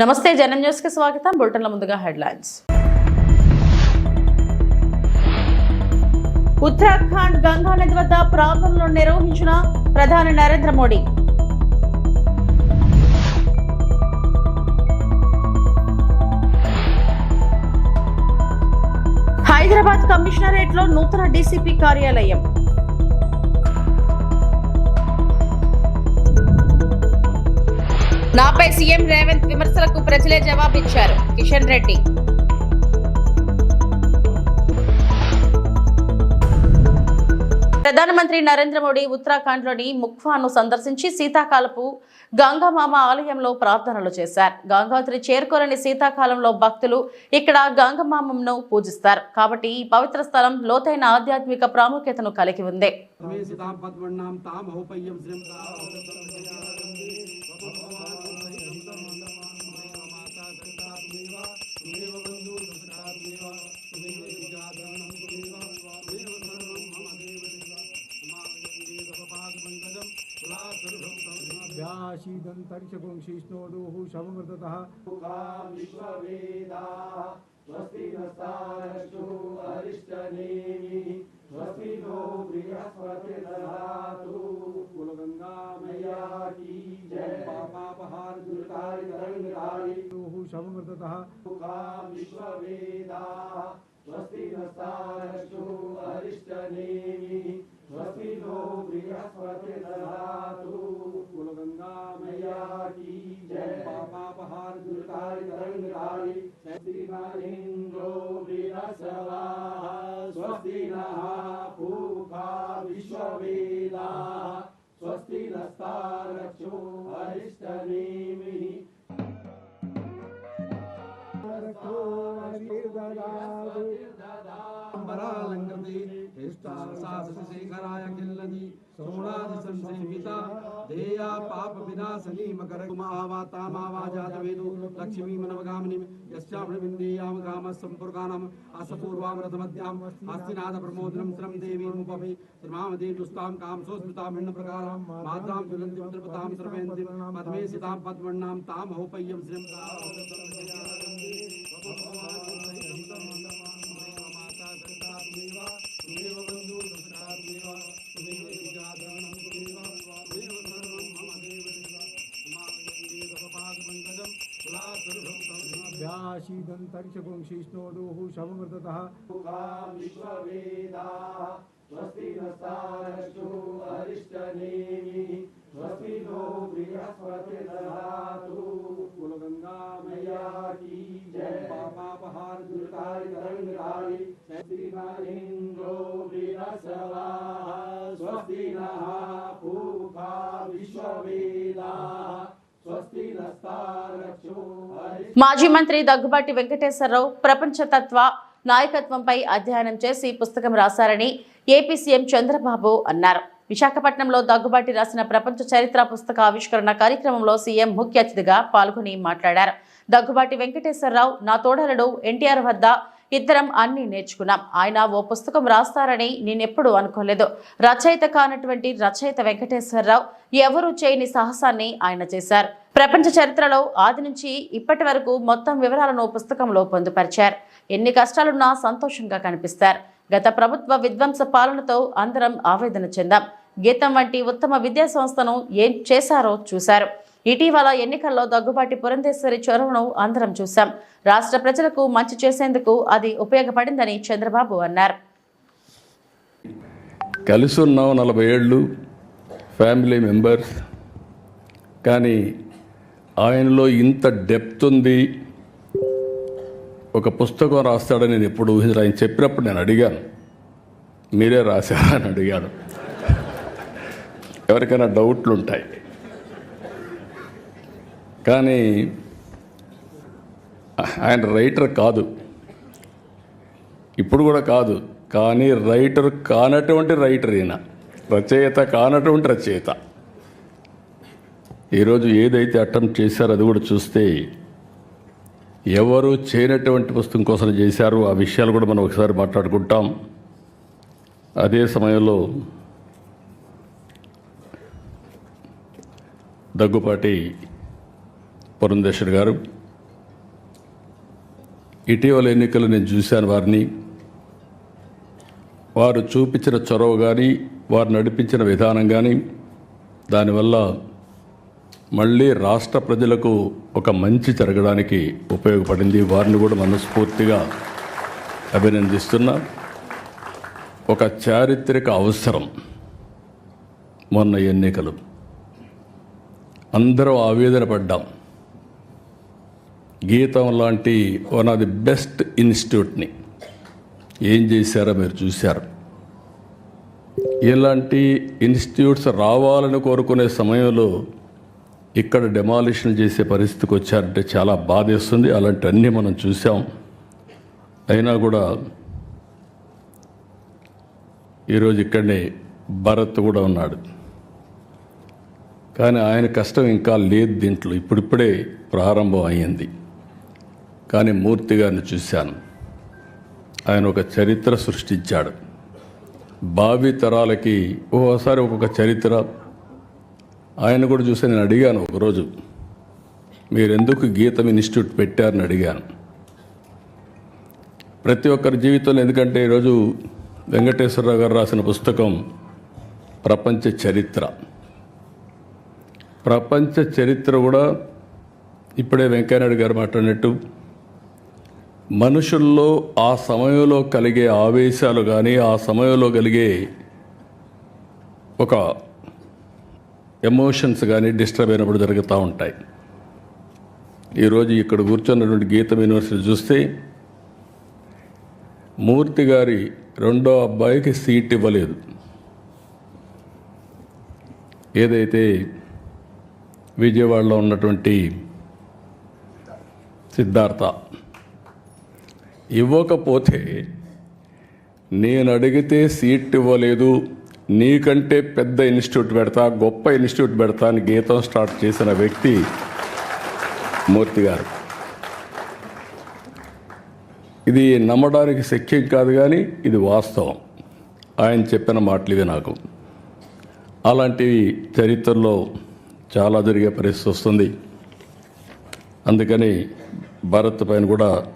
నమస్తే జనం న్యూస్కి స్వాగతం. బులెటిన్ల ముందుగా హెడ్లైన్స్. ఉత్తరాఖండ్ గంగా నది వద్ద ప్రాంతంలో నిర్వహించిన ప్రధాని నరేంద్ర మోడీ. హైదరాబాద్ కమిషనరేట్లో నూతన డీసీపీ కార్యాలయం. నాపై సీఎం రేవంత్ విమర్శలకు ప్రజలే జవాబిచ్చారు. కిషన్ రెడ్డి. ప్రధానమంత్రి నరేంద్ర మోడీ ఉత్తరాఖండ్లోని ముఖ్వాను సందర్శించి శీతాకాలపు గంగామామ ఆలయంలో ప్రార్థనలు చేశారు. గంగోత్రి చేరుకోరని శీతాకాలంలో భక్తులు ఇక్కడ గంగమామను పూజిస్తారు. కాబట్టి ఈ పవిత్ర స్థలం లోతైన ఆధ్యాత్మిక ప్రాముఖ్యతను కలిగి ఉంది. शीदन्तरिक्षपुंशीष्णोदुः शवमृततः। विश्ववेदा स्वस्ति नस्तारस्तु अरिष्टनेमि स्वस्ति नो बृहस्पतिर्दधातु। कुलगङ्गामया की जय। पापापहार दुर्गारि तरङ्गारि नोः शवमृततः विश्ववेदा स्वस्ति नस्तारस्तु अरिष्टनेमि स्वस्तिनो बृहस्पति ददातु कुलगंगा मैया की जय। पापापहार दुर्तारि तरंगतारि श्री नरेन्द्रो बृहस्पतिः स्वस्ति नः पूषा विश्ववेदाः। स्वस्ति नस्तारक्षो हरिष्ठनेमिः ददातु परालङ्कृति हिस्तासासशिखराय किल्लदि सोणादिसंसेविता देया पापविनाशनी मकरकुमावातामावाजातवेदो लक्ष्मीमनवगामिनीं यस्यामृविन्देयां कामः सम्पूर्गानाम् असपूर्वां रथमध्याम् हस्तिनाथप्रमोदनं श्रं देवीमुपभि श्रीमामदेवुस्तां कांसोऽस्मितां हिण्णप्रकारां मात्रां ज्वलन्तीं त्रिपतां सर्वेन्दीं पद्मेशितां पद्मण्णां तामहोपय्यं श्रीं। व्याशीदन्तरिक्षपुंशिष्णोदुः शवमृततः। विश्ववेदाः स्वस्ति नस्तारक्षु अरिष्टनेमि स्वस्ति नो बृहस्पतिर्दधातु। कुलगंगा मैया की जय। पापापहार दुर्गारि तरंगधारि स्वस्ति न इन्द्रो बृहस्पतिः। स्वस्ति नः మాజీ మంత్రి దగ్గుబాటి వెంకటేశ్వరరావు ప్రపంచతత్వ నాయకత్వంపై అధ్యయనం చేసి పుస్తకం రాశారని ఏపీ సీఎం చంద్రబాబు అన్నారు. విశాఖపట్నంలో దగ్గుబాటి రాసిన ప్రపంచ చరిత్ర పుస్తక ఆవిష్కరణ కార్యక్రమంలో సీఎం ముఖ్య అతిథిగా పాల్గొని మాట్లాడారు. దగ్గుబాటి వెంకటేశ్వరరావు నా తోడలడు ఎన్టీఆర్ వద్ద ఇద్దరం అన్ని నేర్చుకున్నాం. ఆయన ఓ పుస్తకం రాస్తారని నేనెప్పుడు అనుకోలేదు. రచయిత కానటువంటి రచయిత వెంకటేశ్వరరావు ఎవరూ చేయని సాహసాన్ని ఆయన చేశారు. ప్రపంచ చరిత్రలో ఆది నుంచి ఇప్పటి వరకు మొత్తం వివరాలను పుస్తకంలో పొందుపరిచారు. ఎన్ని కష్టాలున్నా సంతోషంగా కనిపిస్తారు. గత ప్రభుత్వ విధ్వంస పాలనతో అందరం ఆవేదన చెందాం. గీతం వంటి ఉత్తమ విద్యా సంస్థను ఏం చేశారో చూశారు. ఇటీవల ఎన్నికల్లో దగ్గుబాటి పురంధేశ్వరి చొరవను అందరం చూశాం. రాష్ట్ర ప్రజలకు మంచి చేసేందుకు అది ఉపయోగపడిందని చంద్రబాబు అన్నారు. కలిసి ఉన్నాం నలభై ఏళ్ళు ఫ్యామిలీ మెంబర్స్ కానీ ఆయనలో ఇంత డెప్త్ ఉంది. ఒక పుస్తకం రాస్తాడని నేను ఎప్పుడు ఊహించాను ఆయన చెప్పినప్పుడు నేను అడిగాను. మీరే రాశారా అని అడిగాను. ఎవరికైనా డౌట్లు ఉంటాయి కానీ ఆయన రైటర్ కాదు. ఇప్పుడు కూడా కాదు. కానీ రైటర్ కానటువంటి రైటర్ ఈయన. రచయిత కానటువంటి రచయిత. ఈరోజు ఏదైతే అటెంప్ట్ చేశారో అది కూడా చూస్తే ఎవరు చేయనటువంటి పుస్తకం కోసం చేశారు ఆ విషయాలు కూడా మనం ఒకసారి మాట్లాడుకుంటాం. అదే సమయంలో దగ్గుపాటి పురంధేశ్వర్ గారు. ఇటీవల ఎన్నికలు నేను చూశాను వారిని. వారు చూపించిన చొరవ కానీ వారు నడిపించిన విధానం కానీ దానివల్ల మళ్ళీ రాష్ట్ర ప్రజలకు ఒక మంచి జరగడానికి ఉపయోగపడింది. వారిని కూడా మనస్ఫూర్తిగా అభినందిస్తున్నా. ఒక చారిత్రక అవసరం మొన్న ఎన్నికలు. అందరం ఆవేదన పడ్డాం. గీతం లాంటి వన్ ఆఫ్ ది బెస్ట్ ఇన్స్టిట్యూట్ని ఏం చేశారో మీరు చూశారు. ఇలాంటి ఇన్స్టిట్యూట్స్ రావాలని కోరుకునే సమయంలో ఇక్కడ డెమాలిషన్ చేసే పరిస్థితికి వచ్చారంటే చాలా బాధేస్తుంది. అలాంటివన్నీ మనం చూసాం అయినా కూడా ఈరోజు ఇక్కడనే భరత్ కూడా ఉన్నాడు. కానీ ఆయన కష్టం ఇంకా లేదు దీంట్లో. ఇప్పుడిప్పుడే ప్రారంభం అయ్యింది. కానీ మూర్తి గారిని చూశాను. ఆయన ఒక చరిత్ర సృష్టించాడు. భావి తరాలకి ఓసారి ఒక్కొక్క చరిత్ర. ఆయన కూడా చూసి నేను అడిగాను ఒకరోజు మీరెందుకు గీతం ఇన్స్టిట్యూట్ పెట్టారని అడిగాను. ప్రతి ఒక్కరి జీవితంలో ఎందుకంటే ఈరోజు వెంకటేశ్వరరావు గారు రాసిన పుస్తకం ప్రపంచ చరిత్ర. ప్రపంచ చరిత్ర కూడా ఇప్పుడే వెంకయ్యనాయుడు గారు మాట్లాడినట్టు మనుషుల్లో ఆ సమయంలో కలిగే ఆవేశాలు కానీ ఆ సమయంలో కలిగే ఒక ఎమోషన్స్ కానీ డిస్టర్బ్ అయినప్పుడు జరుగుతూ ఉంటాయి. ఈరోజు ఇక్కడ కూర్చున్నటువంటి గీతం యూనివర్సిటీ చూస్తే మూర్తి గారి రెండో అబ్బాయికి సీట్ ఇవ్వలేదు. ఏదైతే విజయవాడలో ఉన్నటువంటి సిద్ధార్థ ఇవ్వకపోతే నేను అడిగితే సీట్ ఇవ్వలేదు నీకంటే పెద్ద ఇన్స్టిట్యూట్ పెడతా గొప్ప ఇన్స్టిట్యూట్ పెడతా అని గీతం స్టార్ట్ చేసిన వ్యక్తి మూర్తి గారు. ఇది నమ్మడానికి శక్యం కాదు కానీ ఇది వాస్తవం. ఆయన చెప్పిన మాటలు ఇది నాకు. అలాంటివి చరిత్రలో చాలా జరిగే పరిస్థితి వస్తుంది. అందుకని భారత్ పైన కూడా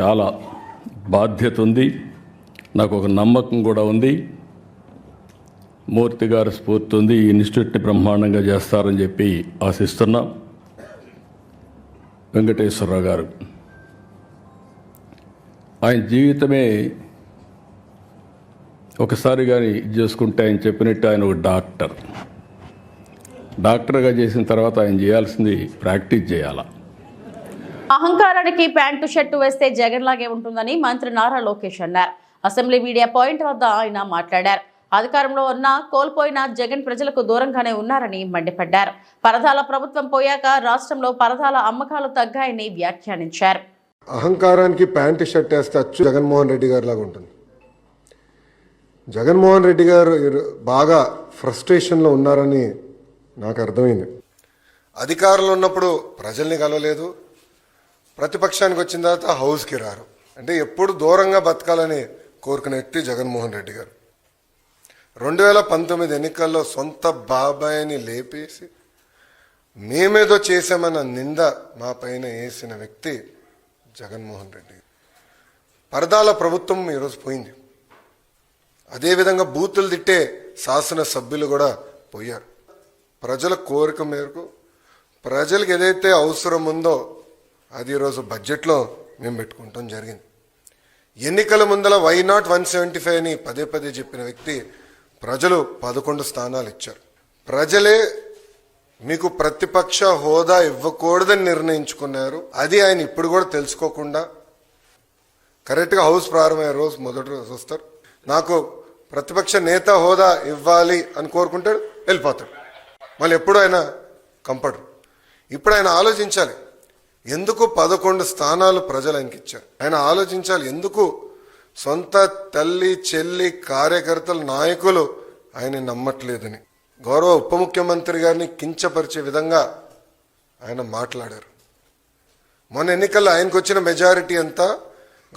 చాలా బాధ్యత ఉంది. నాకు ఒక నమ్మకం కూడా ఉంది. మూర్తి గారి స్ఫూర్తి ఉంది ఈ ఇన్స్టిట్యూట్ని బ్రహ్మాండంగా చేస్తారని చెప్పి ఆశిస్తున్నా. వెంకటేశ్వరరావు గారు. ఆయన జీవితమే ఒకసారి కానీ ఇది చేసుకుంటే ఆయన చెప్పినట్టు ఆయన ఒక డాక్టర్. డాక్టర్గా చేసిన తర్వాత ఆయన చేయాల్సింది ప్రాక్టీస్ చేయాలా? అహంకారానికి ప్యాంటు షర్టు వేస్తే జగన్ లాగే ఉంటుందని మంత్రి నారా లోకేష్ అన్నారు. అసెంబ్లీ మీడియా పాయింట్ వద్ద ఆయన మాట్లాడారు. అధికారంలో ఉన్న కోల్పోయిన జగన్ ప్రజలకు దూరంగానే ఉన్నారని మండిపడ్డారు. పరదాల ప్రభుత్వం పోయాక రాష్ట్రంలో పరదాల అమ్మకాలు తగ్గాయని వ్యాఖ్యానించారు. అహంకారానికి ప్యాంటు షర్ట్ వేస్తే అచ్చు జగన్మోహన్ రెడ్డి గారి లాగా ఉంటుంది. జగన్మోహన్ రెడ్డి గారు బాగా ఫ్రస్ట్రేషన్లో ఉన్నారని నాకు అర్థమైంది. అధికారంలో ఉన్నప్పుడు ప్రజల్ని కలవలేదు. ప్రతిపక్షానికి వచ్చిన తర్వాత హౌస్కి రారు. అంటే ఎప్పుడు దూరంగా బతకాలని కోరుకునే వ్యక్తి జగన్మోహన్ రెడ్డి గారు. రెండు వేల పంతొమ్మిది ఎన్నికల్లో సొంత బాబాయిని లేపేసి మేమేదో చేశామన్న నింద మా పైన వేసిన వ్యక్తి జగన్మోహన్ రెడ్డి. పరదాల ప్రభుత్వం ఈరోజు పోయింది. అదేవిధంగా బూతులు తిట్టే శాసన సభ్యులు కూడా పోయారు. ప్రజల కోరిక మేరకు ప్రజలకు ఏదైతే అవసరం ఉందో అది ఈరోజు బడ్జెట్లో మేము పెట్టుకుంటాం జరిగింది. ఎన్నికల ముందల why not one seventy five అని పదే పదే చెప్పిన వ్యక్తి ప్రజలు పదకొండు స్థానాలు ఇచ్చారు. ప్రజలే మీకు ప్రతిపక్ష హోదా ఇవ్వకూడదని నిర్ణయించుకున్నారు. అది ఆయన ఇప్పుడు కూడా తెలుసుకోకుండా కరెక్ట్గా హౌస్ ప్రారంభమయ్యే రోజు మొదటి రోజు వస్తారు. నాకు ప్రతిపక్ష నేత హోదా ఇవ్వాలి అని కోరుకుంటాడు వెళ్ళిపోతాడు. మళ్ళీ ఎప్పుడు ఆయన కంపడరు ఇప్పుడు ఆయన ఆలోచించాలి. ఎందుకు పదకొండు స్థానాలు ప్రజలు ఆయనకి ఇచ్చారు ఆయన ఆలోచించాలి ఎందుకు సొంత తల్లి చెల్లి కార్యకర్తలు నాయకులు ఆయన నమ్మట్లేదని. గౌరవ ఉప ముఖ్యమంత్రి గారిని కించపరిచే విధంగా ఆయన మాట్లాడారు. మొన్న ఎన్నికల్లో ఆయనకు వచ్చిన మెజారిటీ ఎంత?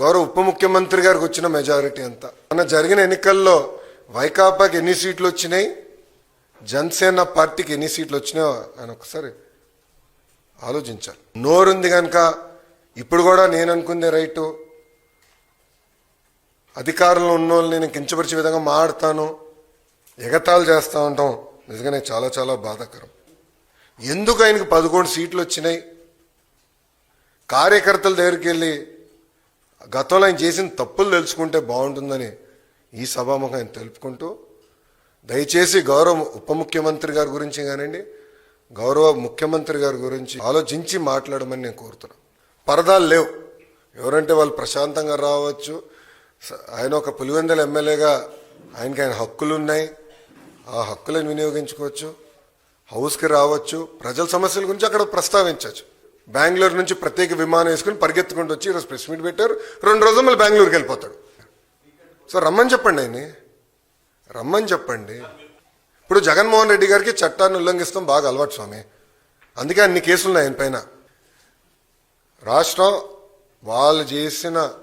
గౌరవ ఉప ముఖ్యమంత్రి గారికి వచ్చిన మెజారిటీ ఎంత? మన జరిగిన ఎన్నికల్లో వైకాపాకి ఎన్ని సీట్లు వచ్చినాయి? జనసేన పార్టీకి ఎన్ని సీట్లు వచ్చినాయో ఆయన ఒకసారి ఆలోచించాలి. నోరుంది కనుక ఇప్పుడు కూడా నేను అనుకుందే రైటు. అధికారంలో ఉన్న నేను కించపరిచే విధంగా మాడతాను ఎగతాళి చేస్తూ ఉంటాం. నిజంగానే చాలా చాలా బాధాకరం. ఎందుకు ఆయనకు పదకొండు సీట్లు వచ్చినాయి? కార్యకర్తల దగ్గరికి వెళ్ళి గతంలో ఆయన చేసిన తప్పులు తెలుసుకుంటే బాగుంటుందని ఈ సభాముఖం ఆయన తెలుపుకుంటూ దయచేసి గౌరవ ఉప ముఖ్యమంత్రి గారి గురించి కానివ్వండి గౌరవ ముఖ్యమంత్రి గారి గురించి ఆలోచించి మాట్లాడమని నేను కోరుతున్నాను. పరదాలు లేవు. ఎవరంటే వాళ్ళు ప్రశాంతంగా రావచ్చు. ఆయన ఒక పులివెందల ఎమ్మెల్యేగా ఆయనకి ఆయన హక్కులు ఉన్నాయి ఆ హక్కులను వినియోగించుకోవచ్చు. హౌస్కి రావచ్చు. ప్రజల సమస్యల గురించి అక్కడ ప్రస్తావించవచ్చు. బెంగళూరు నుంచి ప్రత్యేక విమానం వేసుకుని పరిగెత్తుకుంటూ వచ్చి ఈరోజు ప్రెస్ మీట్ పెట్టారు. రెండు రోజులు మళ్ళీ బెంగళూరుకి వెళ్ళిపోతాడు. సో రమ్మని చెప్పండి ఆయన్ని. రమ్మని చెప్పండి. ఇప్పుడు జగన్మోహన్ రెడ్డి గారికి చట్టాన్ని ఉల్లంఘిస్తాం బాగా అలవాటు స్వామి. అందుకే అన్ని కేసులు ఉన్నాయి ఆయన పైన. రాష్ట్రం వాళ్ళు చేసిన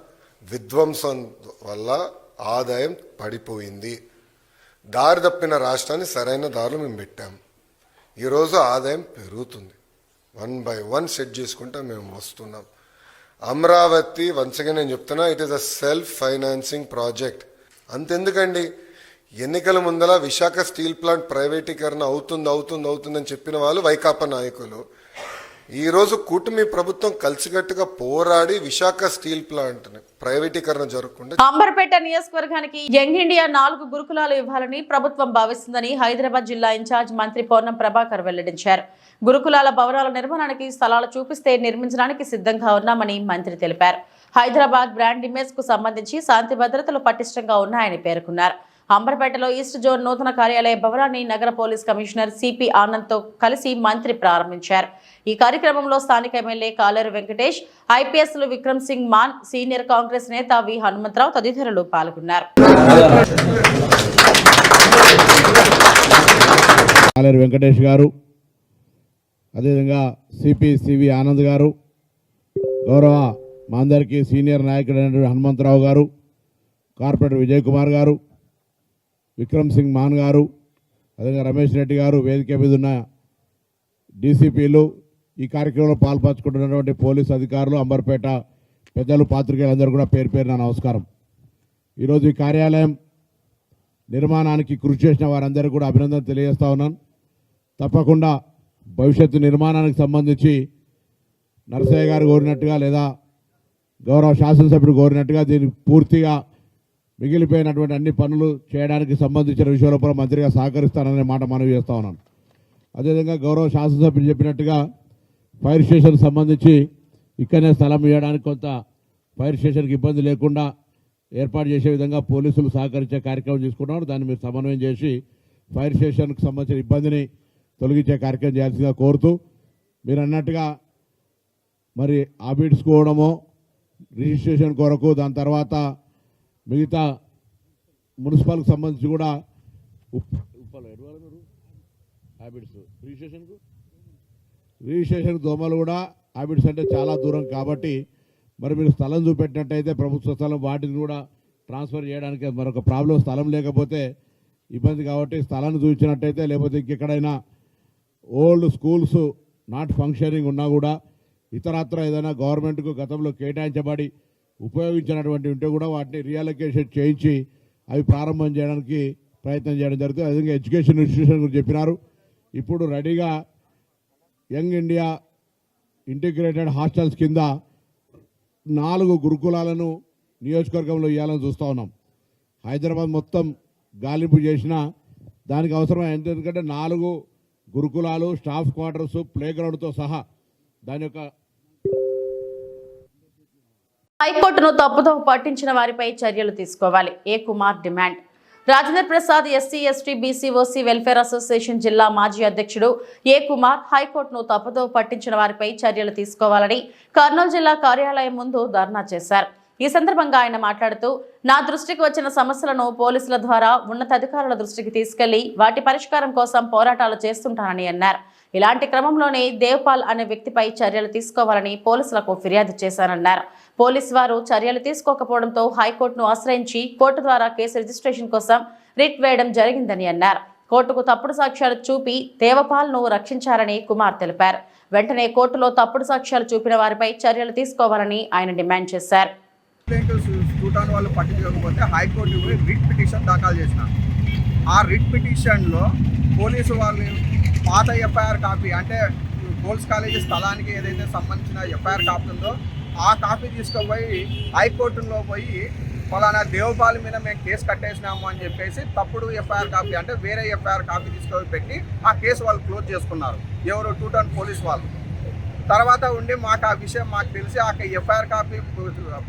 విధ్వంసం వల్ల ఆదాయం పడిపోయింది. దారి తప్పిన రాష్ట్రాన్ని సరైన దారిలో మేము పెట్టాం. ఈరోజు ఆదాయం పెరుగుతుంది. వన్ బై వన్ సెట్ చేసుకుంటా మేము వస్తున్నాం. అమరావతి వంచగా నేను చెప్తున్నా it is a self financing project అంతెందుకండి? ఎన్నికల ముందల విశాఖ స్టీల్ ప్లాంట్ ప్రైవేటీకరణ అవుతుంది అవుతుంది అవుతుందని చెప్పిన వాళ్ళు వైకాపా నాయకులు. ఈ రోజు కూటమి ప్రభుత్వం కలిసికట్టుగా పోరాడి విశాఖ స్టీల్ ప్లాంట్ ప్రైవేటీకరణ జరగకుండా అంబర్పేట నియోజకవర్గానికి యంగ్ ఇండియా నాలుగు గురుకులాలు ఇవ్వాలని ప్రభుత్వం భావిస్తుందని హైదరాబాద్ జిల్లా ఇన్ఛార్జ్ మంత్రి పౌర్ణం ప్రభాకర్ వెల్లడించారు. గురుకులాల భవనాల నిర్మాణానికి స్థలాలు చూపిస్తే నిర్మించడానికి సిద్ధంగా ఉన్నామని మంత్రి తెలిపారు. హైదరాబాద్ బ్రాండ్ ఇమేజ్కు సంబంధించి శాంతి భద్రతలు పటిష్టంగా ఉన్నాయని పేర్కొన్నారు. అంబర్పేటలో ఈస్ట్ జోన్ నూతన కార్యాలయ భవనాన్ని నగర పోలీస్ కమిషనర్ సిపి ఆనంద్తో కలిసి మంత్రి ప్రారంభించారు. ఈ కార్యక్రమంలో స్థానిక ఎమ్మెల్యే కాలేరు వెంకటేష్ ఐపీఎస్లు విక్రమ్ సింగ్ మాన్ సీనియర్ కాంగ్రెస్ నేత వి హనుమంతరావు తదితరులు పాల్గొన్నారు. కాలేరు వెంకటేష్ గారు అదేవిధంగా సిపి సివి ఆనంద్ గారు గౌరవ మా అందరికీ సీనియర్ నాయకుడైనటువంటి హనుమంతరావు గారు కార్పొరేటర్ విజయ్ కుమార్ గారు విక్రమ్ సింగ్ మాన్ గారు అదేవిధంగా రమేష్ రెడ్డి గారు వేదిక మీద ఉన్న డీసీపీలు ఈ కార్యక్రమంలో పాల్పంచుకుంటున్నటువంటి పోలీసు అధికారులు అంబర్పేట పెద్దలు పాత్రికేయులందరూ కూడా పేరు పేరు నా నమస్కారం. ఈరోజు ఈ కార్యాలయం నిర్మాణానికి కృషి చేసిన వారందరికీ కూడా అభినందన తెలియజేస్తా ఉన్నాను. తప్పకుండా భవిష్యత్తు నిర్మాణానికి సంబంధించి నరసయ్య గారు కోరినట్టుగా లేదా గౌరవ శాసనసభ్యుడు కోరినట్టుగా దీన్ని పూర్తిగా మిగిలిపోయినటువంటి అన్ని పనులు చేయడానికి సంబంధించిన విషయంలో కూడా మంత్రిగా సహకరిస్తాననే మాట మనవి చేస్తా ఉన్నాను. అదేవిధంగా గౌరవ శాసనసభ్యులు చెప్పినట్టుగా ఫైర్ స్టేషన్ సంబంధించి ఇక్కడనే స్థలం ఇవ్వడానికి కొంత ఫైర్ స్టేషన్కి ఇబ్బంది లేకుండా ఏర్పాటు చేసే విధంగా పోలీసులు సహకరించే కార్యక్రమం తీసుకున్నారు దాన్ని మీరు సమన్వయం చేసి ఫైర్ స్టేషన్కి సంబంధించిన ఇబ్బందిని తొలగించే కార్యక్రమం చేయాల్సిందిగా కోరుతూ మీరు అన్నట్టుగా మరి ఆబిడ్స్ కోవడమో రిజిస్ట్రేషన్ కొరకు దాని తర్వాత మిగతా మున్సిపల్కి సంబంధించి కూడా ఉప్పల్ మీరు? హ్యాబిట్స్ రిజిస్ట్రేషన్కు రిజిస్ట్రేషన్ దోమలు కూడా హ్యాబిట్స్ అంటే చాలా దూరం కాబట్టి మరి మీరు స్థలం చూపెట్టినట్టయితే ప్రభుత్వ స్థలం వాటిని కూడా ట్రాన్స్ఫర్ చేయడానికి మరొక ప్రాబ్లం స్థలం లేకపోతే ఇబ్బంది కాబట్టి స్థలాన్ని చూపించినట్టయితే లేకపోతే ఇంకెక్కడైనా ఓల్డ్ స్కూల్స్ నాట్ ఫంక్షనింగ్ ఉన్నా కూడా ఇతరత్ర ఏదైనా గవర్నమెంట్కు గతంలో కేటాయించబడి ఉపయోగించినటువంటి ఉంటే కూడా వాటిని రియలొకేషన్ చేయించి అవి ప్రారంభం చేయడానికి ప్రయత్నం చేయడం జరుగుతుంది. అదేవిధంగా ఎడ్యుకేషన్ ఇన్స్టిట్యూషన్ గురించి చెప్పినారు. ఇప్పుడు రెడీగా యంగ్ ఇండియా ఇంటిగ్రేటెడ్ హాస్టల్స్ కింద నాలుగు గురుకులాలను నియోజకవర్గంలో ఇవ్వాలని చూస్తూ ఉన్నాం. హైదరాబాద్ మొత్తం గాలింపు చేసిన దానికి అవసరం ఎందుకంటే నాలుగు గురుకులాలు స్టాఫ్ క్వార్టర్స్ ప్లే గ్రౌండ్తో సహా దాని యొక్క హైకోర్టును తప్పుతో పట్టించిన వారిపై చర్యలు తీసుకోవాలి. A Kumar demand? Rajendra Prasad SC ST BC OC welfare association జిల్లా మాజీ అధ్యక్షుడు ఏ కుమార్ హైకోర్టును తప్పుదో పట్టించిన వారిపై చర్యలు తీసుకోవాలని కర్నూలు జిల్లా కార్యాలయం ముందు ధర్నా చేశారు. ఈ సందర్భంగా ఆయన మాట్లాడుతూ నా దృష్టికి వచ్చిన సమస్యలను పోలీసుల ద్వారా ఉన్నతాధికారుల దృష్టికి తీసుకెళ్ళి వాటి పరిష్కారం కోసం పోరాటాలు చేస్తుంటానని అన్నారు. ఇలాంటి క్రమంలోనే దేవ్పాల్ అనే వ్యక్తిపై చర్యలు తీసుకోవాలని పోలీసులకు ఫిర్యాదు చేశానన్నారు. పోలీసు వారు చర్యలు తీసుకోకపోవడంతో హైకోర్టును ఆశ్రయించి కోర్టు ద్వారా కేసు రిజిస్ట్రేషన్ కోసం రిట్ వేయడం జరిగిందని అన్నారు. కోర్టుకు తప్పుడు సాక్ష్యాలు చూపి దేవపాల్ను రక్షించారని కుమార్ తెలిపారు. వెంటనే కోర్టులో తప్పుడు సాక్ష్యాలు చూపిన వారిపై చర్యలు తీసుకోవాలని ఆయన డిమాండ్ చేశారు. ప్లేంటివ్స్ చూడటాన్ని వాళ్ళు పట్టించకపోతే హైకోర్టు పోయి రిట్ పిటిషన్ దాఖలు చేసిన ఆ రిట్ పిటిషన్లో పోలీసు వాళ్ళు పాత ఎఫ్ఐఆర్ కాపీ అంటే గోల్స్ కాలేజీ స్థలానికి ఏదైతే సంబంధించిన ఎఫ్ఐఆర్ కాపీ ఉందో ఆ కాపీ తీసుకుపోయి హైకోర్టులో పోయి ఫలానా దేవపాల మీద మేము కేసు కట్టేసినాము అని చెప్పేసి తప్పుడు ఎఫ్ఐఆర్ కాపీ అంటే వేరే ఎఫ్ఐఆర్ కాపీ తీసుకొని పెట్టి ఆ కేసు వాళ్ళు క్లోజ్ చేసుకున్నారు. ఎవరు? టూటన్ పోలీస్ వాళ్ళు. తర్వాత ఉండి మాకు ఆ విషయం మాకు తెలిసి ఆ ఎఫ్ఐఆర్ కాపీ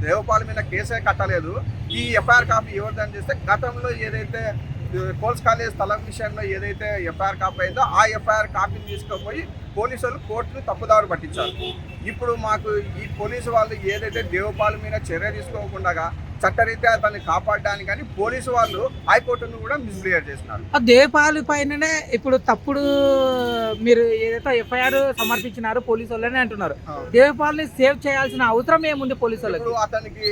దేవపాల్ మీద కేసే కట్టలేదు. ఈ ఎఫ్ఐఆర్ కాపీ ఎవరిదని చేస్తే గతంలో ఏదైతే కోల్స్ కాలేజ్ స్థలం విషయంలో ఏదైతే ఎఫ్ఐఆర్ కాపీ అయిందో ఆ ఎఫ్ఐఆర్ కాపీని తీసుకుపోయి పోలీసులు కోర్టును తప్పుదారు పట్టించారు. ఇప్పుడు మాకు ఈ పోలీసు వాళ్ళు ఏదైతే దేవపాల మీద చర్య తీసుకోకుండా చట్టరీత్యా అతన్ని కాపాడడానికి కానీ పోలీసు వాళ్ళు హైకోర్టును కూడా మిస్బిహేవ్ చేసినారు ఆ దేపాలు పైననే ఇప్పుడు తప్పుడు మీరు ఏదైతే ఎఫ్ఐఆర్ సమర్పించినారో పోలీసు వాళ్ళని అంటున్నారు. దేవపాల్ని సేవ్ చేయాల్సిన అవసరం ఏముంది పోలీసు వాళ్ళకి? అతనికి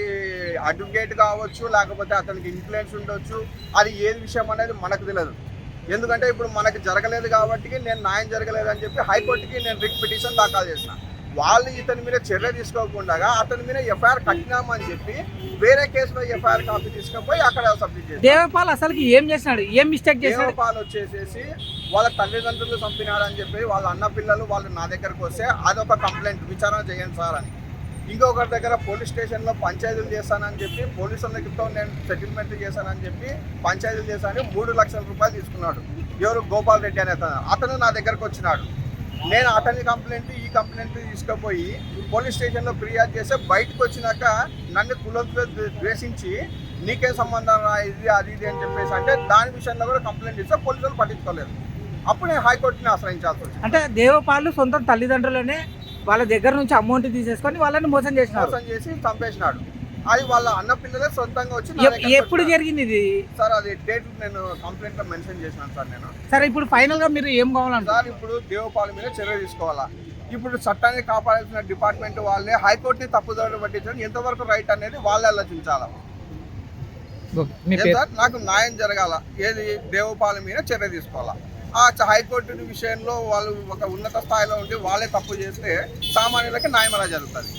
అడ్వకేట్ కావచ్చు లేకపోతే అతనికి ఇన్ఫ్లుయెన్స్ ఉండొచ్చు అది ఏది విషయం అనేది మనకు తెలియదు. ఎందుకంటే ఇప్పుడు మనకి జరగలేదు కాబట్టి నేను న్యాయం జరగలేదు అని చెప్పి హైకోర్టుకి నేను రిట్ పిటిషన్ దాఖలు చేసిన. వాళ్ళు ఇతని మీద చర్య తీసుకోకుండా అతని మీద ఎఫ్ఐఆర్ కట్టినామని చెప్పి వేరే కేసులో ఎఫ్ఐఆర్ కాపీ తీసుకుపోయి అక్కడ సబ్మిట్ చేశారు. దేవపాల్ అసలుకి ఏం చేసినాడు? ఏం మిస్టేక్ దేవపాల్ వచ్చేసేసి వాళ్ళ తల్లిదండ్రులు చంపినాడు అని చెప్పి వాళ్ళ అన్న పిల్లలు వాళ్ళు నా దగ్గరకు వస్తే అదొక కంప్లైంట్ విచారణ చేయండి సార్ అని. ఇంకొకరి దగ్గర పోలీస్ స్టేషన్లో పంచాయతీలు చేస్తానని చెప్పి పోలీసులతో నేను సెటిల్మెంట్ చేశానని చెప్పి పంచాయతీలు చేశానని మూడు లక్షల రూపాయలు తీసుకున్నాడు. ఎవరు? గోపాల్ రెడ్డి అనే అతను. అతను నా దగ్గరకు వచ్చినాడు. నేను అతని కంప్లైంట్ ఈ కంప్లైంట్ తీసుకుపోయి పోలీస్ స్టేషన్లో ఫిర్యాదు చేస్తే బయటకు వచ్చినాక నన్ను కులంతో ద్వేషించి నీకే సంబంధం రా ఇది అది ఇది అని చెప్పేసి అంటే దాని విషయంలో కూడా కంప్లైంట్ ఇస్తే పోలీసులు పట్టించుకోలేదు. అప్పుడు నేను హైకోర్టుని ఆశ్రయించాల్సి వచ్చింది. అంటే దేవపాలు సొంత తల్లిదండ్రులనే వాళ్ళ దగ్గర నుంచి అమౌంట్ తీసేసుకొని వాళ్ళని మోసం చేసినారు. మోసం చేసి చంపేసినాడు. అది వాళ్ళ అన్న పిల్లలే సొంతంగా వచ్చి ఎప్పుడు. జరిగింది ఇది సార్ అది డేట్ నేను కంప్లైంట్లో మెన్షన్ చేసినాను సార్ నేను. సరే ఇప్పుడు ఫైనల్గా మీరు ఏం కావాలంటారు సార్ ఇప్పుడు దేవపాల మీద చర్య తీసుకోవాలా? ఇప్పుడు చట్టాన్ని కాపాడాల్సిన డిపార్ట్మెంట్ వాళ్ళే హైకోర్టుని తప్పుదోడు పట్టించడం ఎంతవరకు రైట్ అనేది వాళ్ళే ఆలోచించాలా? నాకు న్యాయం జరగాల. ఏది దేవపాల మీద చర్య తీసుకోవాలా? ఆ హైకోర్టు విషయంలో వాళ్ళు ఒక ఉన్నత స్థాయిలో ఉండి వాళ్ళే తప్పు చేస్తే సామాన్యులకి న్యాయం ఎలా జరుగుతుంది?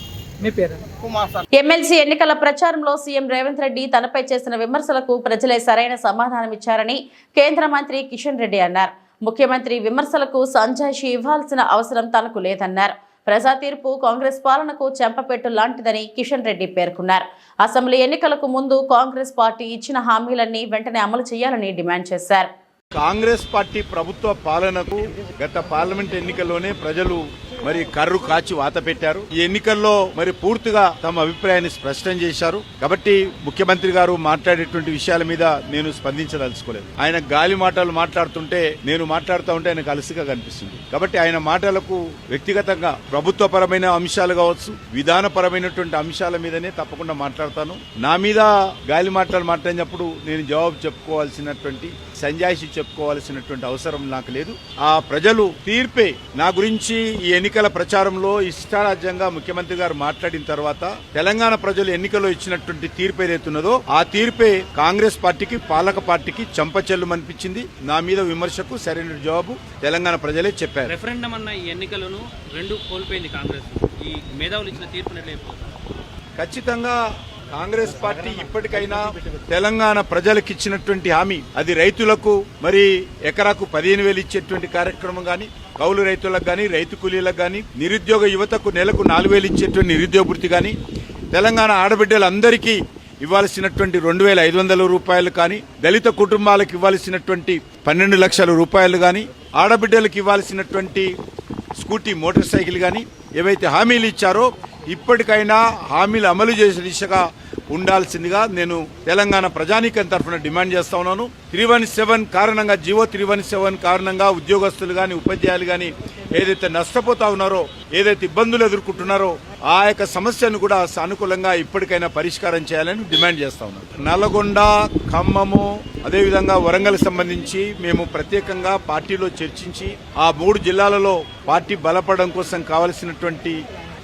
ఎమ్మెల్సీ ఎన్నికల ప్రచారంలో సీఎం రేవంత్ రెడ్డి తనపై చేసిన విమర్శలకు ప్రజలే సరైన సమాధానం ఇచ్చారని కేంద్ర మంత్రి కిషన్ రెడ్డి అన్నారు. ముఖ్యమంత్రి విమర్శలకు సంజాయిషి ఇవ్వాల్సిన అవసరం తనకు లేదన్నారు. ప్రజా తీర్పు కాంగ్రెస్ పాలనకు చెంపపెట్టు లాంటిదని కిషన్ రెడ్డి పేర్కొన్నారు. అసెంబ్లీ ఎన్నికలకు ముందు కాంగ్రెస్ పార్టీ ఇచ్చిన హామీలన్నీ వెంటనే అమలు చేయాలని డిమాండ్ చేశారు. కాంగ్రెస్ పార్టీ ప్రభుత్వ పాలనకు గత పార్లమెంట్ ఎన్నికల్లోనే ప్రజలు మరి కర్రు కాచి వాత పెట్టారు. ఈ ఎన్నికల్లో మరి పూర్తిగా తమ అభిప్రాయాన్ని స్పష్టం చేశారు. కాబట్టి ముఖ్యమంత్రి గారు మాట్లాడేటువంటి విషయాల మీద నేను స్పందించదలుచుకోలేదు. ఆయన గాలి మాటలు మాట్లాడుతుంటే నేను మాట్లాడుతూ ఉంటే ఆయనకు అలసిగా కనిపిస్తుంది. కాబట్టి ఆయన మాటలకు వ్యక్తిగతంగా ప్రభుత్వపరమైన అంశాలు కావచ్చు విధానపరమైనటువంటి అంశాల మీదనే తప్పకుండా మాట్లాడతాను. నా మీద గాలి మాటలు మాట్లాడినప్పుడు నేను జవాబు చెప్పుకోవాల్సినటువంటి సంజాయిషి చెప్పుకోవాల్సినటువంటి అవసరం నాకు లేదు. ఆ ప్రజలు తీర్పే నా గురించి ఈ ఎన్నికల ప్రచారంలో ఇష్టారాజ్యంగా ముఖ్యమంత్రి గారు మాట్లాడిన తర్వాత తెలంగాణ ప్రజలు ఎన్నికల్లో ఇచ్చినటువంటి తీర్పు ఏదైతున్నదో ఆ తీర్పే కాంగ్రెస్ పార్టీకి పాలక పార్టీకి చంపచెల్లు అనిపించింది నా మీద విమర్శకు సరైన జవాబు తెలంగాణ ప్రజలే చెప్పారు. రెఫరెండం అన్న ఈ ఎన్నికలను రెండు కోల్పోయింది కాంగ్రెస్. ఈ మేధావులు ఇచ్చిన చెప్తారు? ఖచ్చితంగా కాంగ్రెస్ పార్టీ ఇప్పటికైనా తెలంగాణ ప్రజలకు ఇచ్చినటువంటి హామీ అది రైతులకు మరి ఎకరాకు పదిహేను వేలు ఇచ్చేటువంటి కార్యక్రమం గాని కౌలు రైతులకు గాని రైతు కూలీలకు గాని నిరుద్యోగ యువతకు నెలకు నాలుగు వేలు ఇచ్చేటువంటి నిరుద్యోగ వృత్తి గాని తెలంగాణ ఆడబిడ్డలందరికీ ఇవ్వాల్సినటువంటి రెండు వేల ఐదు వందల రూపాయలు కానీ దళిత కుటుంబాలకు ఇవ్వాల్సినటువంటి పన్నెండు లక్షల రూపాయలు కానీ ఆడబిడ్డలకు ఇవ్వాల్సినటువంటి స్కూటీ మోటార్ సైకిల్ కానీ ఏవైతే హామీలు ఇచ్చారో ఇప్పటికైనా హామీలు అమలు చేసే దిశగా ఉండాల్సిందిగా నేను తెలంగాణ ప్రజానీకం తరఫున డిమాండ్ చేస్తా ఉన్నాను. త్రీ వన్ సెవెన్ కారణంగా జీవో త్రీ వన్ సెవెన్ కారణంగా ఉద్యోగస్తులు కానీ ఉపాధ్యాయులు కానీ ఏదైతే నష్టపోతా ఉన్నారో ఏదైతే ఇబ్బందులు ఎదుర్కొంటున్నారో ఆ యొక్క సమస్యను కూడా సానుకూలంగా ఇప్పటికైనా పరిష్కారం చేయాలని డిమాండ్ చేస్తా ఉన్నాను. నల్గొండ ఖమ్మము అదేవిధంగా వరంగల్ సంబంధించి మేము ప్రత్యేకంగా పార్టీలో చర్చించి ఆ మూడు జిల్లాలలో పార్టీ బలపడడం కోసం కావలసినటువంటి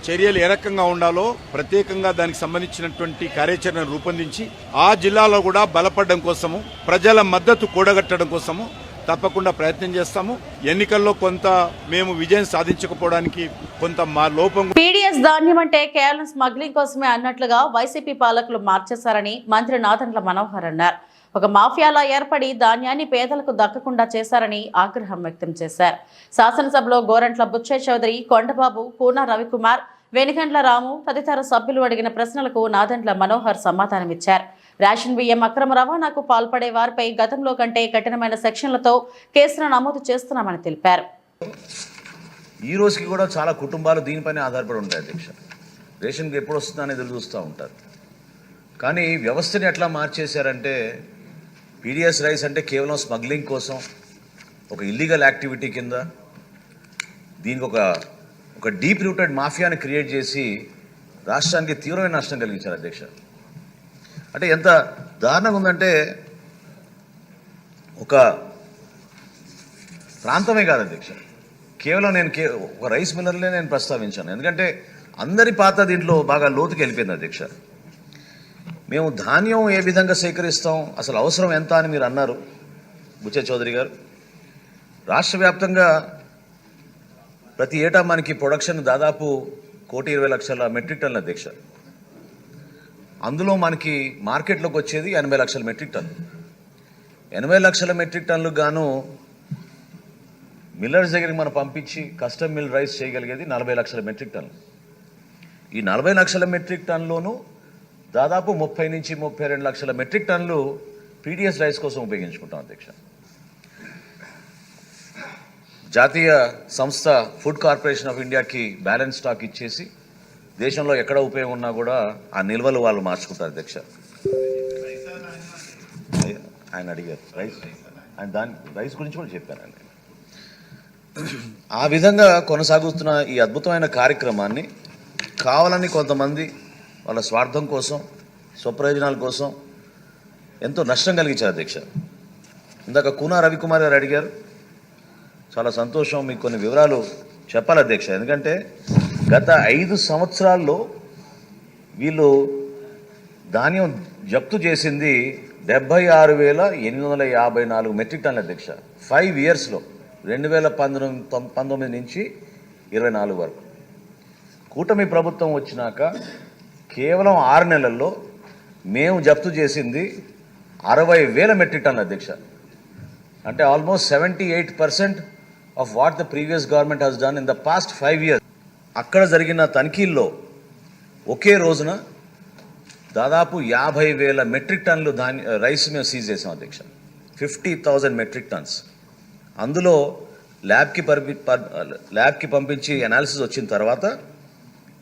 చర్యలు ఏ రకంగా ఉండాలో ప్రత్యేకంగా దానికి సంబంధించినటువంటి కార్యాచరణ రూపొందించి ఆ జిల్లాలో కూడా బలపడడం కోసము ప్రజల మద్దతు కూడగట్టడం కోసము తప్పకుండా ప్రయత్నం చేస్తాము. ఎన్నికల్లో కొంత మేము విజయం సాధించకపోవడానికి కొంత మా లోపం పీడీఎస్ ధాన్యం అంటే కేవలం స్మగ్లింగ్ కోసమే అన్నట్లుగా వైసీపీ పాలకులు మార్చేశారని మంత్రి నాదండ్ల మనోహర్ అన్నారు. ఒక మాఫియాలా ఏర్పడి ధాన్యాన్ని పేదలకు దక్కకుండా చేశారని ఆగ్రహం వ్యక్తం చేశారు. శాసనసభలో గోరంట్ల బుచ్చయ్య చౌదరి కొండబాబు కూన రవికుమార్ వెనుగండ్ల రాము తదితర సభ్యులు అడిగిన ప్రశ్నలకు నాదండ్ల మనోహర్ సమాధానమిచ్చారు రేషన్ బియ్యం అక్రమ రవాణాకు పాల్పడే వారిపై గతంలో కంటే కఠినమైన సెక్షన్లతో కేసును నమోదు చేస్తున్నామని తెలిపారు. ఈ రోజుకి కూడా చాలా కుటుంబాలు దీనిపైనే ఆధారపడి ఉంటాయి అధ్యక్ష. రేషన్కి ఎప్పుడు వస్తుందా ఎదురు చూస్తూ ఉంటారు. కానీ వ్యవస్థని ఎట్లా మార్చేశారంటే పీడిఎస్ రైస్ అంటే కేవలం స్మగ్లింగ్ కోసం ఒక ఇల్లీగల్ యాక్టివిటీ కింద దీనికి ఒక ఒక డీప్ రూటెడ్ మాఫియాని క్రియేట్ చేసి రాష్ట్రానికి తీవ్రమైన నష్టం కలిగించారు అధ్యక్ష. అంటే ఎంత దారుణంగా ఉందంటే ఒక ప్రాంతమే కాదు అధ్యక్ష. కేవలం నేను కే ఒక రైస్ మిల్లర్లే నేను ప్రస్తావించాను. ఎందుకంటే అందరి పాత దీంట్లో బాగా లోతుకి వెళ్ళిపోయింది అధ్యక్ష. మేము ధాన్యం ఏ విధంగా సేకరిస్తాం? అసలు అవసరం ఎంత అని మీరు అన్నారు బుచ్చే చౌదరి గారు. రాష్ట్ర వ్యాప్తంగా ప్రతి ఏటా మనకి ప్రొడక్షన్ దాదాపు కోటి ఇరవై లక్షల మెట్రిక్ టన్ల అధ్యక్ష అందులో మనకి మార్కెట్లోకి వచ్చేది ఎనభై లక్షల మెట్రిక్ టన్ను ఎనభై లక్షల మెట్రిక్ టన్లు గాను మిల్లర్స్ దగ్గరికి మనం పంపించి కస్టమ్ మిల్ రైస్ చేయగలిగేది నలభై లక్షల మెట్రిక్ టన్లు ఈ నలభై లక్షల మెట్రిక్ టన్నులోనూ దాదాపు ముప్పై నుంచి ముప్పై రెండు లక్షల మెట్రిక్ టన్నులు పీడిఎస్ రైస్ కోసం ఉపయోగించుకుంటాం అధ్యక్ష. జాతీయ సంస్థ ఫుడ్ కార్పొరేషన్ ఆఫ్ ఇండియాకి బ్యాలెన్స్ స్టాక్ ఇచ్చేసి దేశంలో ఎక్కడ ఉపయోగం ఉన్నా కూడా ఆ నిల్వలు వాళ్ళు మార్చుకుంటారు అధ్యక్ష. ఆయన అడిగారు. రైస్ ఆయన దాని రైస్ గురించి కూడా చెప్పారండి ఆ విధంగా కొనసాగుతున్న ఈ అద్భుతమైన కార్యక్రమాన్ని కావాలని కొంతమంది వాళ్ళ స్వార్థం కోసం స్వప్రయోజనాల కోసం ఎంతో నష్టం కలిగించారు అధ్యక్ష. ఇందాక కూనా రవికుమార్ గారు అడిగారు. చాలా సంతోషం మీకు కొన్ని వివరాలు చెప్పాలి అధ్యక్ష. ఎందుకంటే గత ఐదు సంవత్సరాల్లో వీళ్ళు ధాన్యం జప్తు చేసింది డెబ్బై ఆరు వేల ఎనిమిది వందల యాభై నాలుగు మెట్రిక్ టన్నుల అధ్యక్ష. ఫైవ్ ఇయర్స్లో రెండు వేల పంతొమ్మిది పంతొమ్మిది నుంచి ఇరవై నాలుగు వరకు. కూటమి ప్రభుత్వం వచ్చినాక కేవలం ఆరు నెలల్లో మేము జప్తు చేసింది అరవై వేల మెట్రిక్ టన్ను అధ్యక్ష అంటే almost seventy eight percent of what the previous government has done in the past five years. అక్కడ జరిగిన తనిఖీల్లో ఒకే రోజున దాదాపు యాభై వేల మెట్రిక్ టన్నులు ధాన్య రైస్ మేము సీజ్ చేసాం అధ్యక్ష ఫిఫ్టీ థౌజండ్ మెట్రిక్ టన్స్. అందులో ల్యాబ్కి పరిపి ల్యాబ్కి పంపించి అనాలిసిస్ వచ్చిన తర్వాత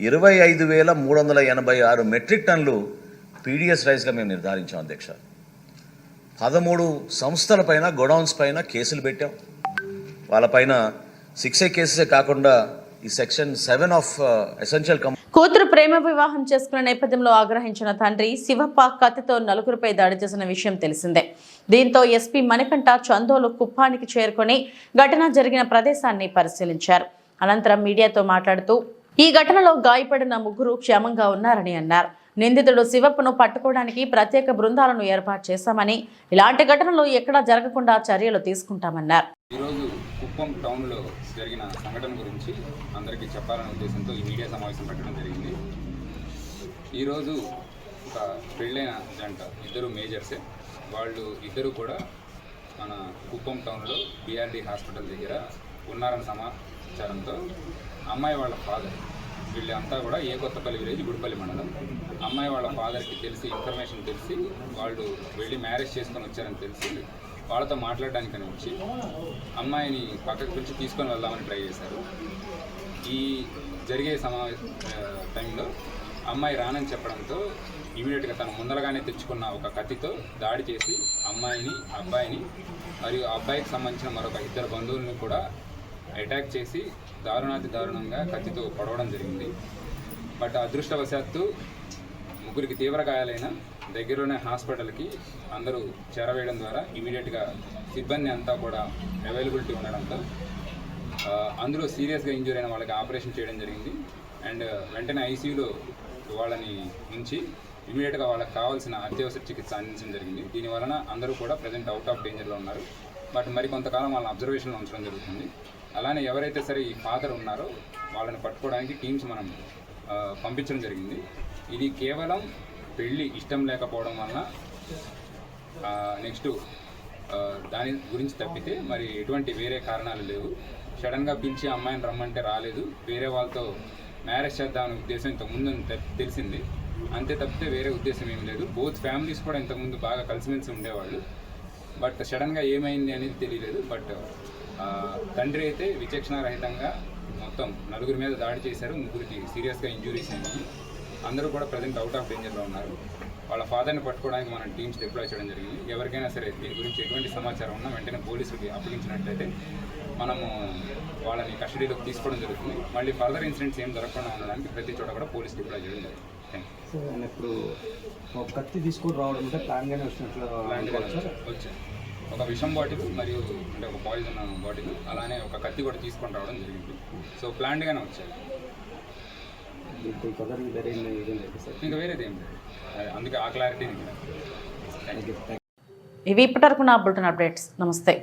ఇరవై ఐదు వేల మూడు వందల ఎనభై ఆరు మెట్రిక్ టన్లు పీడిఎస్ రైస్గా మేము నిర్ధారించాం అధ్యక్ష. పదమూడు సంస్థల పైన గొడౌన్స్ పైన కేసులు పెట్టాం. వాళ్ళపైన సిక్స్ ఏ కేసెసే కాకుండా ఈ సెక్షన్ సెవెన్ ఆఫ్ ఎసెన్షియల్ కూతురు ప్రేమ వివాహం చేసుకున్న నేపథ్యంలో ఆగ్రహించిన తండ్రి శివప్ప కత్తితో నలుగురిపై దాడి చేసిన విషయం తెలిసిందే. దీంతో ఎస్పీ మణికంఠ చందోలు కుప్పానికి చేరుకొని ఘటన జరిగిన ప్రదేశాన్ని పరిశీలించారు. అనంతరం మీడియాతో మాట్లాడుతూ ఈ ఘటనలో గాయపడిన ముగ్గురు క్షేమంగా ఉన్నారని అన్నారు. నిందితుడు శివప్పను పట్టుకోవడానికి ప్రత్యేక బృందాలను ఏర్పాటు చేశామని ఇలాంటి ఘటనలు ఎక్కడా జరగకుండా చర్యలు తీసుకుంటామన్నారు. ఈరోజు కుప్పం టౌన్లో జరిగిన సంఘటన గురించి అందరికీ చెప్పాలనే ఉద్దేశంతో ఈ మీడియా సమావేశం పెట్టడం జరిగింది. ఈరోజు ఒక పెళ్ళైన జంట ఇద్దరు మేజర్సే. వాళ్ళు ఇద్దరు కూడా మన కుప్పం టౌన్లో బీఆర్డీ హాస్పిటల్ దగ్గర ఉన్నారని సమాచారంతో అమ్మాయి వాళ్ళ ఫాదర్ వీళ్ళంతా కూడా ఏ కొత్తపల్లి విలేజ్ గుడిపల్లి మండలం. అమ్మాయి వాళ్ళ ఫాదర్కి తెలిసి ఇన్ఫర్మేషన్ తెలిసి వాళ్ళు వెళ్ళి మ్యారేజ్ చేసుకొని వచ్చారని తెలిసి వాళ్ళతో మాట్లాడడానికని వచ్చి అమ్మాయిని పక్కకు పిలిచి తీసుకొని వెళ్దామని ట్రై చేశారు. ఈ జరిగే సమావేశ టైంలో అమ్మాయి రానని చెప్పడంతో ఇమీడియట్గా తను ముందరగానే తెచ్చుకున్న ఒక కత్తితో దాడి చేసి అమ్మాయిని అబ్బాయిని మరియు ఆ అబ్బాయికి సంబంధించిన మరొక ఇద్దరు బంధువులను కూడా అటాక్ చేసి దారుణాతి దారుణంగా కత్తితో పడవడం జరిగింది. బట్ అదృష్టవశాత్తు ముగ్గురికి తీవ్ర గాయాలైన దగ్గరలోనే హాస్పిటల్కి అందరూ చేరవేయడం ద్వారా ఇమీడియట్గా సిబ్బంది అంతా కూడా అవైలబిలిటీ ఉండడంతో అందులో సీరియస్గా ఇంజూర్ అయిన వాళ్ళకి ఆపరేషన్ చేయడం జరిగింది. అండ్ వెంటనే ఐసీయూలో వాళ్ళని ఉంచి ఇమీడియట్గా వాళ్ళకి కావాల్సిన అత్యవసర చికిత్స అందించడం జరిగింది. దీని వలన అందరూ కూడా ప్రజెంట్ అవుట్ ఆఫ్ డేంజర్లో ఉన్నారు. బట్ మరి కొంతకాలం వాళ్ళని అబ్జర్వేషన్లో ఉంచడం జరుగుతుంది. అలానే ఎవరైతే సరే ఈ ఫాదర్ ఉన్నారో వాళ్ళని పట్టుకోవడానికి టీమ్స్ మనం పంపించడం జరిగింది. ఇది కేవలం పెళ్ళి ఇష్టం లేకపోవడం వలన నెక్స్ట్ దాని గురించి తప్పితే మరి ఎటువంటి వేరే కారణాలు లేవు. సడన్గా పిలిచి అమ్మాయిని రమ్మంటే రాలేదు. వేరే వాళ్ళతో మ్యారేజ్ చేద్దామనే ఉద్దేశం ఇంతకుముందు తెలిసింది. అంతే తప్పితే వేరే ఉద్దేశం ఏం లేదు. బోత్ ఫ్యామిలీస్ కూడా ఇంతకుముందు బాగా కలిసిమెలిసి ఉండేవాళ్ళు. బట్ సడన్గా ఏమైంది అనేది తెలియలేదు. బట్ తండ్రి అయితే విచక్షణారహితంగా మొత్తం నలుగురి మీద దాడి చేశారు ముగ్గురికి సీరియస్గా ఇంజురీస్ అయినాయి అందరూ కూడా ప్రజెంట్ అవుట్ ఆఫ్ డేంజర్లో ఉన్నారు. వాళ్ళ ఫాదర్ని పట్టుకోవడానికి మనం టీమ్స్ డిప్లాయ్ చేయడం జరిగింది. ఎవరికైనా సరే దీని గురించి ఎటువంటి సమాచారం ఉన్నా వెంటనే పోలీసులకి అప్పగించినట్లయితే మనము వాళ్ళని కస్టడీలోకి తీసుకోవడం జరుగుతుంది. మళ్ళీ ఫర్దర్ ఇన్సిడెంట్స్ ఏం జరగకుండా ఉండడానికి ప్రతి చోట కూడా పోలీస్ డిప్లాయ్ చేయడం జరుగుతుంది. థ్యాంక్ యూ ఆయన ఇప్పుడు కత్తి తీసుకొని రావడం అంటే ప్లాన్గానే వచ్చినట్లు వచ్చాయి ఒక విషం బాటిల్ మరియు అంటే ఒక పాయిజన్ బాటిల్ అలానే ఒక కత్తి కూడా తీసుకొని రావడం జరిగింది. సో ప్లాంట్గానే వచ్చాయి. ఇంకా వేరేది ఏం లేదు. అదే, అందుకే ఆ క్లారిటీ థ్యాంక్ యూ ఇవి ఇప్పటివరకు నా బులెటిన్ అప్డేట్స్. నమస్తే.